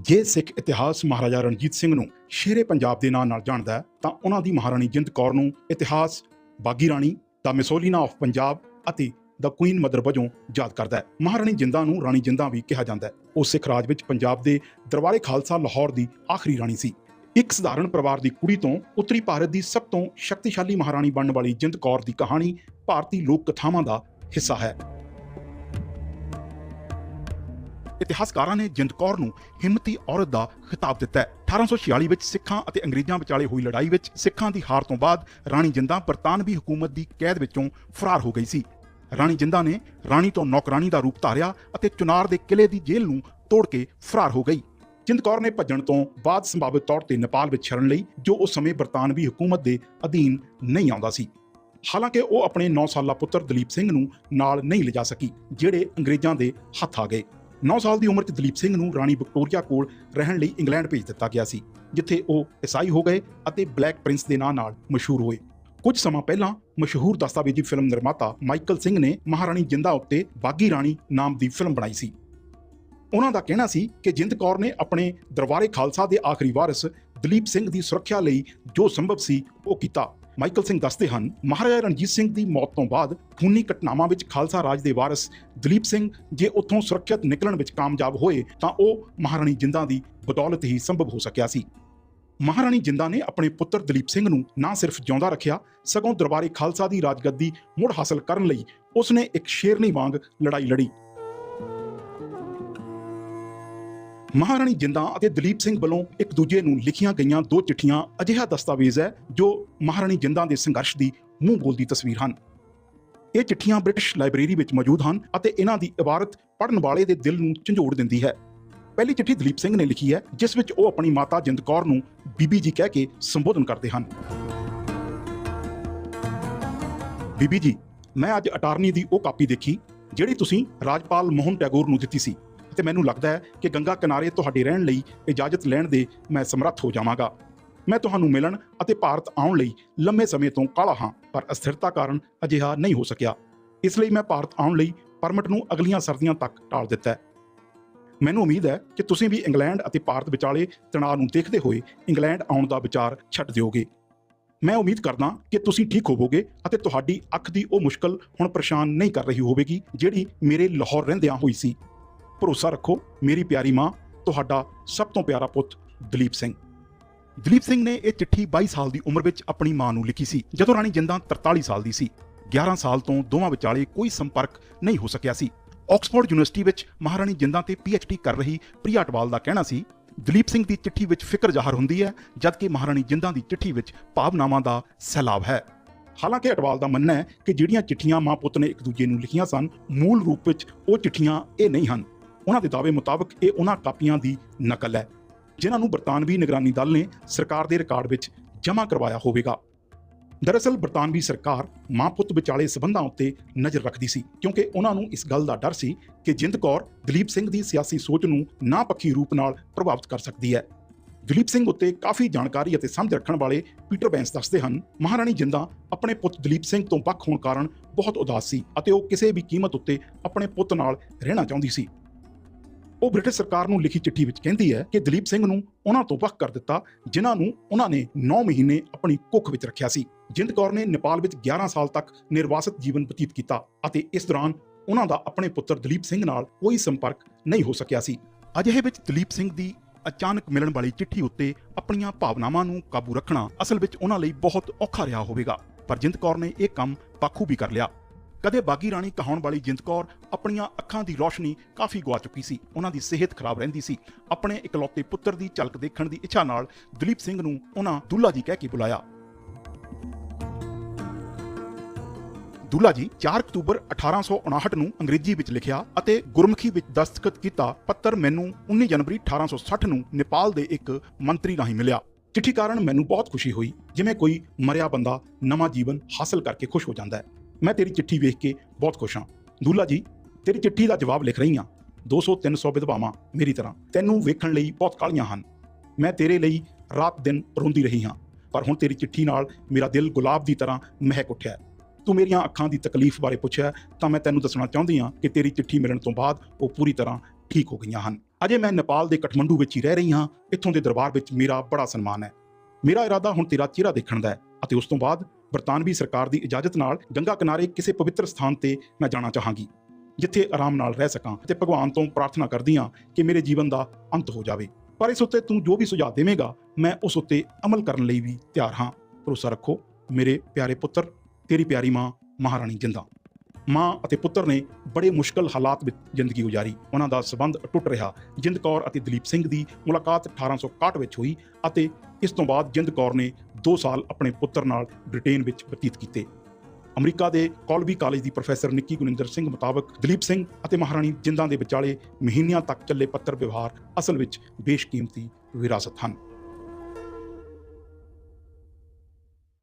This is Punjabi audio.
ਜੇ ਸਿੱਖ ਇਤਿਹਾਸ ਮਹਾਰਾਜਾ ਰਣਜੀਤ ਸਿੰਘ ਨੂੰ ਸ਼ੇਰੇ ਪੰਜਾਬ ਦੇ ਨਾਂ ਨਾਲ ਜਾਣਦਾ ਹੈ, ਤਾਂ ਉਹਨਾਂ ਦੀ ਮਹਾਰਾਣੀ ਜਿੰਦ ਕੌਰ ਨੂੰ ਇਤਿਹਾਸ ਬਾਗੀ ਰਾਣੀ ਦਾ ਮਿਸੋਲੀਨਾ ਆਫ ਪੰਜਾਬ ਅਤੇ ਦਾ ਕੁਈਨ ਮਦਰ ਵਜੋਂ ਯਾਦ ਕਰਦਾ ਹੈ। ਮਹਾਰਾਣੀ ਜਿੰਦਾਂ ਨੂੰ ਰਾਣੀ ਜਿੰਦਾਂ ਵੀ ਕਿਹਾ ਜਾਂਦਾ ਹੈ। ਉਹ ਸਿੱਖ ਰਾਜ ਵਿੱਚ ਪੰਜਾਬ ਦੇ ਦਰਬਾਰੇ ਖਾਲਸਾ ਲਾਹੌਰ ਦੀ ਆਖਰੀ ਰਾਣੀ ਸੀ। ਇੱਕ ਸਧਾਰਨ ਪਰਿਵਾਰ ਦੀ ਕੁੜੀ ਤੋਂ ਉੱਤਰੀ ਭਾਰਤ ਦੀ ਸਭ ਤੋਂ ਸ਼ਕਤੀਸ਼ਾਲੀ ਮਹਾਰਾਣੀ ਬਣਨ ਵਾਲੀ ਜਿੰਦ ਕੌਰ ਦੀ ਕਹਾਣੀ ਭਾਰਤੀ ਲੋਕ ਕਥਾਵਾਂ ਦਾ ਹਿੱਸਾ ਹੈ। ਇਤਿਹਾਸਕਾਰਾਂ ਨੇ ਜਿੰਦ ਕੌਰ ਨੂੰ ਹਿੰਮਤੀ ਔਰਤ ਦਾ ਖਿਤਾਬ ਦਿੱਤਾ ਹੈ। 1846 ਵਿੱਚ ਸਿੱਖਾਂ ਅਤੇ ਅੰਗਰੇਜ਼ਾਂ ਵਿਚਾਲੇ ਹੋਈ ਲੜਾਈ ਵਿੱਚ ਸਿੱਖਾਂ ਦੀ ਹਾਰ ਤੋਂ ਬਾਅਦ ਰਾਣੀ ਜਿੰਦਾਂ ਬਰਤਾਨਵੀ ਹਕੂਮਤ ਦੀ ਕੈਦ ਵਿੱਚੋਂ ਫਰਾਰ ਹੋ ਗਈ ਸੀ। ਰਾਣੀ ਜਿੰਦਾ ਨੇ ਰਾਣੀ ਤੋਂ ਨੌਕਰਾਨੀ ਦਾ ਰੂਪ ਧਾਰਿਆ ਅਤੇ ਚੁਨਾਰ ਦੇ ਕਿਲੇ ਦੀ ਜੇਲ੍ਹ ਨੂੰ ਤੋੜ ਕੇ ਫਰਾਰ ਹੋ ਗਈ। ਜਿੰਦ ਕੌਰ ਨੇ ਭੱਜਣ ਤੋਂ ਬਾਅਦ ਸੰਭਾਵਿਤ ਤੌਰ ਤੇ ਨੇਪਾਲ ਵਿੱਚ ਸ਼ਰਨ ਲਈ ਜੋ ਉਸ ਸਮੇਂ ਬਰਤਾਨਵੀ ਹਕੂਮਤ ਦੇ ਅਧੀਨ ਨਹੀਂ ਆਉਂਦਾ ਸੀ। ਹਾਲਾਂਕਿ ਉਹ ਆਪਣੇ 9 ਸਾਲਾ ਪੁੱਤਰ ਦਲੀਪ ਸਿੰਘ ਨੂੰ ਨਾਲ ਨਹੀਂ ਲਿਜਾ ਸਕੀ, ਜਿਹੜੇ ਅੰਗਰੇਜ਼ਾਂ ਦੇ ਹੱਥ ਆ ਗਏ। 9 ਸਾਲ ਦੀ ਉਮਰ 'ਚ ਦਲੀਪ ਸਿੰਘ ਨੂੰ ਰਾਣੀ ਵਿਕਟੋਰੀਆ ਕੋਲ ਰਹਿਣ ਲਈ ਇੰਗਲੈਂਡ ਭੇਜ ਦਿੱਤਾ ਗਿਆ ਸੀ, ਜਿੱਥੇ ਉਹ ਈਸਾਈ ਹੋ ਗਏ ਅਤੇ ਬਲੈਕ ਪ੍ਰਿੰਸ ਦੇ ਨਾਂ ਨਾਲ ਮਸ਼ਹੂਰ ਹੋਏ। ਕੁਝ ਸਮਾਂ ਪਹਿਲਾਂ ਮਸ਼ਹੂਰ ਦਸਤਾਵੇਜ਼ੀ ਫਿਲਮ ਨਿਰਮਾਤਾ ਮਾਈਕਲ ਸਿੰਘ ਨੇ ਮਹਾਰਾਣੀ ਜਿੰਦਾ ਉੱਤੇ ਬਾਗੀ ਰਾਣੀ ਨਾਮ ਦੀ ਫਿਲਮ ਬਣਾਈ ਸੀ। ਉਹਨਾਂ ਦਾ ਕਹਿਣਾ ਸੀ ਕਿ ਜਿੰਦ ਕੌਰ ਨੇ ਆਪਣੇ ਦਰਬਾਰੇ ਖਾਲਸਾ ਦੇ ਆਖਰੀ ਵਾਰਿਸ ਦਲੀਪ ਸਿੰਘ ਦੀ ਸੁਰੱਖਿਆ ਲਈ ਜੋ ਸੰਭਵ ਸੀ ਉਹ ਕੀਤਾ। ਮਾਈਕਲ ਸਿੰਘ ਦੱਸਦੇ ਹਨ, ਮਹਾਰਾਜਾ ਰਣਜੀਤ ਸਿੰਘ ਦੀ ਮੌਤ ਤੋਂ ਬਾਅਦ ਖੂਨੀ ਘਟਨਾਵਾਂ ਵਿੱਚ ਖਾਲਸਾ ਰਾਜ ਦੇ ਵਾਰਿਸ ਦਲੀਪ ਸਿੰਘ ਜੇ ਉੱਥੋਂ ਸੁਰੱਖਿਅਤ ਨਿਕਲਣ ਵਿੱਚ ਕਾਮਯਾਬ ਹੋਏ, ਤਾਂ ਉਹ ਮਹਾਰਾਣੀ ਜਿੰਦਾਂ ਦੀ ਬਦੌਲਤ ਹੀ ਸੰਭਵ ਹੋ ਸਕਿਆ ਸੀ। ਮਹਾਰਾਣੀ ਜਿੰਦਾ ਨੇ ਆਪਣੇ ਪੁੱਤਰ ਦਲੀਪ ਸਿੰਘ ਨੂੰ ਨਾ ਸਿਰਫ ਜਿਉਂਦਾ ਰੱਖਿਆ, ਸਗੋਂ ਦਰਬਾਰੇ ਖਾਲਸਾ ਦੀ ਰਾਜਗੱਦੀ ਮੁੜ ਹਾਸਲ ਕਰਨ ਲਈ ਉਸਨੇ ਇੱਕ ਸ਼ੇਰਨੀ ਵਾਂਗ ਲੜਾਈ ਲੜੀ। ਮਹਾਰਾਣੀ ਜਿੰਦਾਂ ਅਤੇ ਦਲੀਪ ਸਿੰਘ ਵੱਲੋਂ ਇੱਕ ਦੂਜੇ ਨੂੰ ਲਿਖੀਆਂ ਗਈਆਂ ਦੋ ਚਿੱਠੀਆਂ ਅਜਿਹਾ ਦਸਤਾਵੇਜ਼ ਹੈ ਜੋ ਮਹਾਰਾਣੀ ਜਿੰਦਾਂ ਦੇ ਸੰਘਰਸ਼ ਦੀ ਮੂੰਹ ਬੋਲਦੀ ਤਸਵੀਰ ਹਨ। ਇਹ ਚਿੱਠੀਆਂ ਬ੍ਰਿਟਿਸ਼ ਲਾਇਬ੍ਰੇਰੀ ਵਿੱਚ ਮੌਜੂਦ ਹਨ ਅਤੇ ਇਹਨਾਂ ਦੀ ਇਬਾਰਤ ਪੜ੍ਹਨ ਵਾਲੇ ਦੇ ਦਿਲ ਨੂੰ ਝੰਜੋੜ ਦਿੰਦੀ ਹੈ। ਪਹਿਲੀ ਚਿੱਠੀ ਦਲੀਪ ਸਿੰਘ ਨੇ ਲਿਖੀ ਹੈ, ਜਿਸ ਵਿੱਚ ਉਹ ਆਪਣੀ ਮਾਤਾ ਜਿੰਦ ਕੌਰ ਨੂੰ ਬੀਬੀ ਜੀ ਕਹਿ ਕੇ ਸੰਬੋਧਨ ਕਰਦੇ ਹਨ। ਬੀਬੀ ਜੀ, ਮੈਂ ਅੱਜ ਅਟਾਰਨੀ ਦੀ ਉਹ ਕਾਪੀ ਦੇਖੀ, ਜਿਹੜੀ ਤੁਸੀਂ ਰਾਜਪਾਲ ਮੋਹਨ ਟੈਗੋਰ ਨੂੰ ਦਿੱਤੀ ਸੀ। ਤੇ ਮੈਨੂੰ ਲੱਗਦਾ ਹੈ ਕਿ ਗੰਗਾ ਕਿਨਾਰੇ ਤੁਹਾਡੇ ਰਹਿਣ ਲਈ ਇਜਾਜ਼ਤ ਲੈਣ ਦੇ ਮੈਂ ਸਮਰੱਥ ਹੋ ਜਾਵਾਂਗਾ। ਮੈਂ ਤੁਹਾਨੂੰ ਮਿਲਣ ਅਤੇ ਭਾਰਤ ਆਉਣ ਲਈ ਲੰਮੇ ਸਮੇਂ ਤੋਂ ਕਾਲਾ ਹਾਂ, ਪਰ ਅਸਥਿਰਤਾ ਕਾਰਨ ਅਜਿਹਾ ਨਹੀਂ ਹੋ ਸਕਿਆ। ਇਸ ਲਈ ਮੈਂ ਭਾਰਤ ਆਉਣ ਲਈ ਪਰਮਿਟ ਨੂੰ ਅਗਲੀਆਂ ਸਰਦੀਆਂ ਤੱਕ ਟਾਲ ਦਿੱਤਾ ਹੈ। ਮੈਨੂੰ ਉਮੀਦ ਹੈ ਕਿ ਤੁਸੀਂ ਵੀ ਇੰਗਲੈਂਡ ਅਤੇ ਭਾਰਤ ਵਿਚਾਲੇ ਤਣਾਅ ਨੂੰ ਦੇਖਦੇ ਹੋਏ ਇੰਗਲੈਂਡ ਆਉਣ ਦਾ ਵਿਚਾਰ ਛੱਡ ਦਿਓਗੇ। ਮੈਂ ਉਮੀਦ ਕਰਦਾ ਕਿ ਤੁਸੀਂ ਠੀਕ ਹੋਵੋਗੇ ਅਤੇ ਤੁਹਾਡੀ ਅੱਖ ਦੀ ਉਹ ਮੁਸ਼ਕਲ ਹੁਣ ਪਰੇਸ਼ਾਨ ਨਹੀਂ ਕਰ ਰਹੀ ਹੋਵੇਗੀ ਜਿਹੜੀ ਮੇਰੇ ਲਾਹੌਰ ਰਹਿੰਦਿਆਂ ਹੋਈ ਸੀ। ਭਰੋਸਾ ਰੱਖੋ, ਮੇਰੀ ਪਿਆਰੀ ਮਾਂ, ਤੁਹਾਡਾ ਸਭ ਤੋਂ ਪਿਆਰਾ ਪੁੱਤ ਦਲੀਪ ਸਿੰਘ। ਦਲੀਪ ਸਿੰਘ ਨੇ ਇਹ ਚਿੱਠੀ 22 ਸਾਲ ਦੀ ਉਮਰ ਵਿੱਚ ਆਪਣੀ ਮਾਂ ਨੂੰ ਲਿਖੀ ਸੀ, ਜਦੋਂ ਰਾਣੀ ਜਿੰਦਾਂ 43 ਸਾਲ ਦੀ ਸੀ। 11 ਸਾਲ ਤੋਂ ਦੋਵਾਂ ਵਿਚਾਲੇ ਕੋਈ ਸੰਪਰਕ ਨਹੀਂ ਹੋ ਸਕਿਆ ਸੀ। ਆਕਸਫੋਰਡ ਯੂਨੀਵਰਸਿਟੀ ਵਿੱਚ ਮਹਾਰਾਣੀ ਜਿੰਦਾਂ ਤੇ ਪੀਐਚਡੀ ਕਰ ਰਹੀ ਪ੍ਰਿਆ ਅਟਵਾਲ ਦਾ ਕਹਿਣਾ ਸੀ, ਦਲੀਪ ਸਿੰਘ ਦੀ ਚਿੱਠੀ ਵਿੱਚ ਫਿਕਰ ਜ਼ਾਹਰ ਹੁੰਦੀ ਹੈ ਜਦਕਿ ਮਹਾਰਾਣੀ ਜਿੰਦਾਂ ਦੀ ਚਿੱਠੀ ਵਿੱਚ ਭਾਵਨਾਵਾਂ ਦਾ ਸੈਲਾਬ ਹੈ। ਹਾਲਾਂਕਿ ਅਟਵਾਲ ਦਾ ਮੰਨਣਾ ਹੈ ਕਿ ਜਿਹੜੀਆਂ ਚਿੱਠੀਆਂ ਮਾਂ ਪੁੱਤ ਨੇ ਇੱਕ ਦੂਜੇ ਨੂੰ ਲਿਖੀਆਂ ਸਨ, ਮੂਲ ਰੂਪ ਵਿੱਚ ਉਹ ਚਿੱਠੀਆਂ ਇਹ ਨਹੀਂ ਹਨ। ਉਹਨਾਂ ਦੇ ਦਾਅਵੇ ਮੁਤਾਬਕ ਇਹ ਉਹਨਾਂ ਕਾਪੀਆਂ ਦੀ ਨਕਲ ਹੈ, ਜਿਨ੍ਹਾਂ ਨੂੰ ਬਰਤਾਨਵੀ ਨਿਗਰਾਨੀ ਦਲ ਨੇ ਸਰਕਾਰ ਦੇ ਰਿਕਾਰਡ ਵਿੱਚ ਜਮ੍ਹਾਂ ਕਰਵਾਇਆ ਹੋਵੇਗਾ। ਦਰਅਸਲ, ਬਰਤਾਨਵੀ ਸਰਕਾਰ ਮਾਂ ਪੁੱਤ ਵਿਚਾਲੇ ਸਬੰਧਾਂ ਉੱਤੇ ਨਜ਼ਰ ਰੱਖਦੀ ਸੀ, ਕਿਉਂਕਿ ਉਹਨਾਂ ਨੂੰ ਇਸ ਗੱਲ ਦਾ ਡਰ ਸੀ ਕਿ ਜਿੰਦ ਕੌਰ ਦਲੀਪ ਸਿੰਘ ਦੀ ਸਿਆਸੀ ਸੋਚ ਨੂੰ ਨਾਪੱਖੀ ਰੂਪ ਨਾਲ ਪ੍ਰਭਾਵਿਤ ਕਰ ਸਕਦੀ ਹੈ। ਦਲੀਪ ਸਿੰਘ ਉੱਤੇ ਕਾਫੀ ਜਾਣਕਾਰੀ ਅਤੇ ਸਮਝ ਰੱਖਣ ਵਾਲੇ ਪੀਟਰ ਬੈਂਸ ਦੱਸਦੇ ਹਨ, ਮਹਾਰਾਣੀ ਜਿੰਦਾ ਆਪਣੇ ਪੁੱਤ ਦਲੀਪ ਸਿੰਘ ਤੋਂ ਵੱਖ ਹੋਣ ਕਾਰਨ ਬਹੁਤ ਉਦਾਸ ਸੀ ਅਤੇ ਉਹ ਕਿਸੇ ਵੀ ਕੀਮਤ ਉੱਤੇ ਆਪਣੇ ਪੁੱਤ ਨਾਲ ਰਹਿਣਾ ਚਾਹੁੰਦੀ ਸੀ। ਉਹ ਬ੍ਰਿਟਿਸ਼ ਸਰਕਾਰ ਨੂੰ ਲਿਖੀ ਚਿੱਠੀ ਵਿੱਚ ਕਹਿੰਦੀ ਹੈ ਕਿ ਦਲੀਪ ਸਿੰਘ ਨੂੰ ਉਹਨਾਂ ਤੋਂ ਵੱਖ ਕਰ ਦਿੱਤਾ, ਜਿਨ੍ਹਾਂ ਨੂੰ ਉਹਨਾਂ ਨੇ 9 ਮਹੀਨੇ ਆਪਣੀ ਕੁੱਖ ਵਿੱਚ ਰੱਖਿਆ ਸੀ। ਜਿੰਦ ਕੌਰ ਨੇ ਨੇਪਾਲ ਵਿੱਚ 11 ਸਾਲ ਤੱਕ ਨਿਰਵਾਸਿਤ ਜੀਵਨ ਬਤੀਤ ਕੀਤਾ ਅਤੇ ਇਸ ਦੌਰਾਨ ਉਹਨਾਂ ਦਾ ਆਪਣੇ ਪੁੱਤਰ ਦਲੀਪ ਸਿੰਘ ਨਾਲ ਕੋਈ ਸੰਪਰਕ ਨਹੀਂ ਹੋ ਸਕਿਆ ਸੀ। ਅਜਿਹੇ ਵਿੱਚ ਦਲੀਪ ਸਿੰਘ ਦੀ ਅਚਾਨਕ ਮਿਲਣ ਵਾਲੀ ਚਿੱਠੀ ਉੱਤੇ ਆਪਣੀਆਂ ਭਾਵਨਾਵਾਂ ਨੂੰ ਕਾਬੂ ਰੱਖਣਾ ਅਸਲ ਵਿੱਚ ਉਹਨਾਂ ਲਈ ਬਹੁਤ ਔਖਾ ਰਿਹਾ ਹੋਵੇਗਾ, ਪਰ ਜਿੰਦ ਕੌਰ ਨੇ ਇਹ ਕੰਮ ਬਾਖੂਬੀ ਕਰ ਲਿਆ। ਕਦੇ ਬਾਗੀ ਰਾਣੀ ਕਹਾਉਣ ਵਾਲੀ ਜਿੰਦ ਕੌਰ ਆਪਣੀਆਂ ਅੱਖਾਂ ਦੀ ਰੋਸ਼ਨੀ ਕਾਫੀ ਗਵਾ ਚੁੱਕੀ ਸੀ। ਉਹਨਾਂ ਦੀ ਸਿਹਤ ਖਰਾਬ ਰਹਿੰਦੀ ਸੀ। ਆਪਣੇ ਇਕਲੌਤੇ ਪੁੱਤਰ ਦੀ ਝਲਕ ਦੇਖਣ ਦੀ ਇੱਛਾ ਨਾਲ ਦਲੀਪ ਸਿੰਘ ਨੂੰ ਉਹਨਾਂ ਦੁੱਲਾ ਜੀ ਕਹਿ ਕੇ ਬੁਲਾਇਆ। ਦੁੱਲਾ ਜੀ 4 ਅਕਤੂਬਰ 1859 ਨੂੰ ਅੰਗਰੇਜ਼ੀ ਵਿੱਚ ਲਿਖਿਆ ਅਤੇ ਗੁਰਮੁਖੀ ਵਿੱਚ ਦਸਤਖਤ ਕੀਤਾ ਪੱਤਰ ਮੈਨੂੰ 19 ਜਨਵਰੀ 1860 ਨੂੰ ਨੇਪਾਲ ਦੇ ਇੱਕ ਮੰਤਰੀ ਰਾਹੀਂ ਮਿਲਿਆ। ਚਿੱਠੀ ਕਾਰਨ ਮੈਨੂੰ ਬਹੁਤ ਖੁਸ਼ੀ ਹੋਈ, ਜਿਵੇਂ ਕੋਈ ਮਰਿਆ ਬੰਦਾ ਨਵਾਂ ਜੀਵਨ ਹਾਸਲ ਕਰਕੇ ਖੁਸ਼ ਹੋ ਜਾਂਦਾ ਹੈ। ਮੈਂ ਤੇਰੀ ਚਿੱਠੀ ਵੇਖ ਕੇ ਬਹੁਤ ਖੁਸ਼ ਹਾਂ। ਦੁੱਲਾ ਜੀ, ਤੇਰੀ ਚਿੱਠੀ ਦਾ ਜਵਾਬ ਲਿਖ ਰਹੀ ਹਾਂ। 200 300 ਵਿਧਵਾਵਾਂ ਮੇਰੀ ਤਰ੍ਹਾਂ, ਤੈਨੂੰ ਵੇਖਣ ਲਈ ਬਹੁਤ ਕਾਹਲੀਆਂ ਹਨ। ਮੈਂ ਤੇਰੇ ਲਈ ਰਾਤ ਦਿਨ ਰੋਂਦੀ ਰਹੀ ਹਾਂ, ਪਰ ਹੁਣ ਤੇਰੀ ਚਿੱਠੀ ਨਾਲ ਮੇਰਾ ਦਿਲ ਗੁਲਾਬ ਦੀ ਤਰ੍ਹਾਂ ਮਹਿਕ ਉੱਠਿਆ ਤੂੰ ਮੇਰੀਆਂ ਅੱਖਾਂ ਦੀ ਤਕਲੀਫ ਬਾਰੇ ਪੁੱਛਿਆ ਤਾਂ ਮੈਂ ਤੈਨੂੰ ਦੱਸਣਾ ਚਾਹੁੰਦੀ ਹਾਂ ਕਿ ਤੇਰੀ ਚਿੱਠੀ ਮਿਲਣ ਤੋਂ ਬਾਅਦ ਉਹ ਪੂਰੀ ਤਰ੍ਹਾਂ ਠੀਕ ਹੋ ਗਈਆਂ ਹਨ। ਅਜੇ ਮੈਂ ਨੇਪਾਲ ਦੇ ਕਠਮੰਡੂ ਵਿੱਚ ਹੀ ਰਹਿ ਰਹੀ ਹਾਂ, ਇੱਥੋਂ ਦੇ ਦਰਬਾਰ ਵਿੱਚ ਮੇਰਾ ਬੜਾ ਸਨਮਾਨ ਹੈ। ਮੇਰਾ ਇਰਾਦਾ ਹੁਣ ਤੇਰਾ ਚਿਹਰਾ ਦੇਖਣ ਦਾ ਹੈ ਅਤੇ ਉਸ ਤੋਂ ਬਾਅਦ ਬਰਤਾਨਵੀ ਸਰਕਾਰ ਦੀ ਇਜਾਜ਼ਤ ਨਾਲ ਗੰਗਾ ਕਿਨਾਰੇ ਕਿਸੇ ਪਵਿੱਤਰ ਸਥਾਨ ਤੇ ਮੈਂ ਜਾਣਾ ਚਾਹਾਂਗੀ, ਜਿੱਥੇ ਆਰਾਮ ਨਾਲ ਰਹਿ ਸਕਾਂ ਤੇ ਭਗਵਾਨ ਤੋਂ ਪ੍ਰਾਰਥਨਾ ਕਰਦੀ ਹਾਂ ਕਿ ਮੇਰੇ ਜੀਵਨ ਦਾ ਅੰਤ ਹੋ ਜਾਵੇ। ਪਰ ਇਸ ਉੱਤੇ ਤੂੰ ਜੋ ਵੀ ਸੁਝਾਅ ਦੇਵੇਂਗਾ, ਮੈਂ ਉਸ ਉੱਤੇ ਅਮਲ ਕਰਨ ਲਈ ਵੀ ਤਿਆਰ ਹਾਂ। ਭਰੋਸਾ ਰੱਖੋ, ਮੇਰੇ ਪਿਆਰੇ ਪੁੱਤਰ, ਤੇਰੀ ਪਿਆਰੀ ਮਾਂ, ਮਹਾਰਾਣੀ ਜਿੰਦਾ। ਮਾਂ ਅਤੇ ਪੁੱਤਰ ਨੇ ਬੜੇ ਮੁਸ਼ਕਲ ਹਾਲਾਤ ਵਿੱਚ ਜ਼ਿੰਦਗੀ ਗੁਜ਼ਾਰੀ। ਉਹਨਾਂ ਦਾ ਸਬੰਧ ਟੁੱਟ ਰਿਹਾ। ਜਿੰਦ ਕੌਰ ਅਤੇ ਦਲੀਪ ਸਿੰਘ ਦੀ ਮੁਲਾਕਾਤ 1861 ਵਿੱਚ ਹੋਈ ਅਤੇ ਇਸ ਤੋਂ ਬਾਅਦ ਜਿੰਦ ਕੌਰ ਨੇ 2 ਸਾਲ ਆਪਣੇ ਪੁੱਤਰ ਨਾਲ ਬ੍ਰਿਟੇਨ ਵਿੱਚ ਬਤੀਤ ਕੀਤੇ। ਅਮਰੀਕਾ ਦੇ ਕੌਲਬੀ ਕਾਲਜ ਦੀ ਪ੍ਰੋਫੈਸਰ ਨਿੱਕੀ ਗੁਨਿੰਦਰ ਸਿੰਘ ਮੁਤਾਬਕ ਦਲੀਪ ਸਿੰਘ ਅਤੇ ਮਹਾਰਾਣੀ ਜਿੰਦਾਂ ਦੇ ਵਿਚਾਲੇ ਮਹੀਨਿਆਂ ਤੱਕ ਚੱਲੇ ਪੱਤਰ ਵਿਵਹਾਰ ਅਸਲ ਵਿੱਚ ਬੇਸ਼ਕੀਮਤੀ ਵਿਰਾਸਤ ਹਨ।